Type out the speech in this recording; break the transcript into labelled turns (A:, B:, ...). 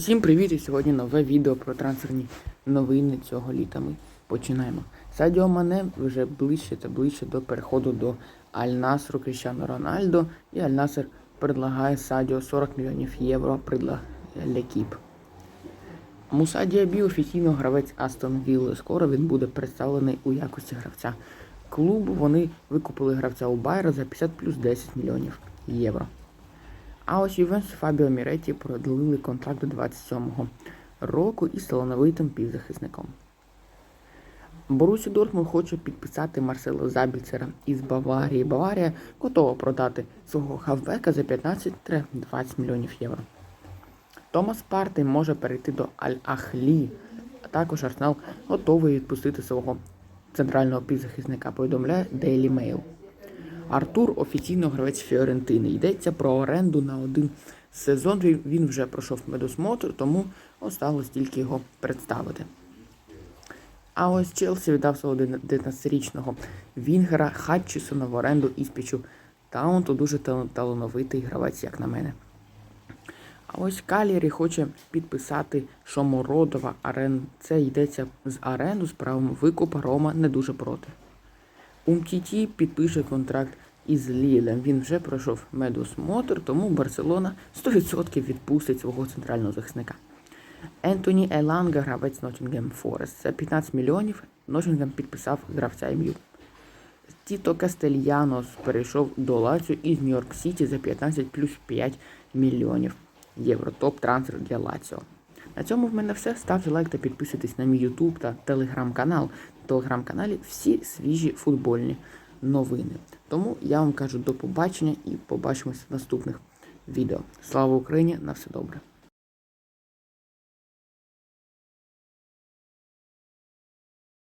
A: Всім привіт! І сьогодні нове відео про трансферні новини цього літа. Ми починаємо. Садіо Мане вже ближче та ближче до переходу до Аль-Насру Кріщану Рональдо. І Аль-Наср предлагає Садіо 40 мільйонів євро предлагає Лекіп. Муса Діабі офіційно гравець Астон Вілли. Скоро він буде представлений у якості гравця клубу. Вони викупили гравця у Байера за 50 плюс 10 мільйонів євро. А ось Ювентус Фабіо Міреті продлили контракт до 27-го року із талановитим півзахисником. Борусі Дортмунд хоче підписати Марсело Забільцера із Баварії. Баварія готова продати свого хавбека за 15-20 мільйонів євро. Томас Партey може перейти до Аль-Ахлі, а також Арсенал готовий відпустити свого центрального півзахисника, повідомляє Daily Mail. Артур офіційно гравець Фіорентини. Йдеться про оренду на один сезон. Він- вже пройшов медосмотр, тому осталось тільки його представити. А ось Челсі віддав свого 19-річного Вінгера Хатчісона в оренду Іспічу Таунту. Дуже талановитий гравець, як на мене. А ось Калірі хоче підписати Шомородова арен. Це йдеться з арену з правом викупа Рома не дуже проти. Умтіті підпише контракт із Лілем. Він вже пройшов медосмотр, тому Барселона 100% відпустить свого центрального захисника. Ентоні Еланга, гравець Ноттінгем Форест. За 15 мільйонів Ноттінгем підписав гравця ім'ю. Тіто Кастельянос перейшов до Лаціо із Нью-Йорк Сіті за 15 плюс 5 мільйонів євро. Топ-трансфер для Лаціо. На цьому в мене все. Ставте лайк та підписуйтесь на мій YouTube та телеграм-канал. На телеграм-каналі всі свіжі футбольні новини. Тому я вам кажу до побачення і побачимось в наступних відео. Слава Україні! На все добре!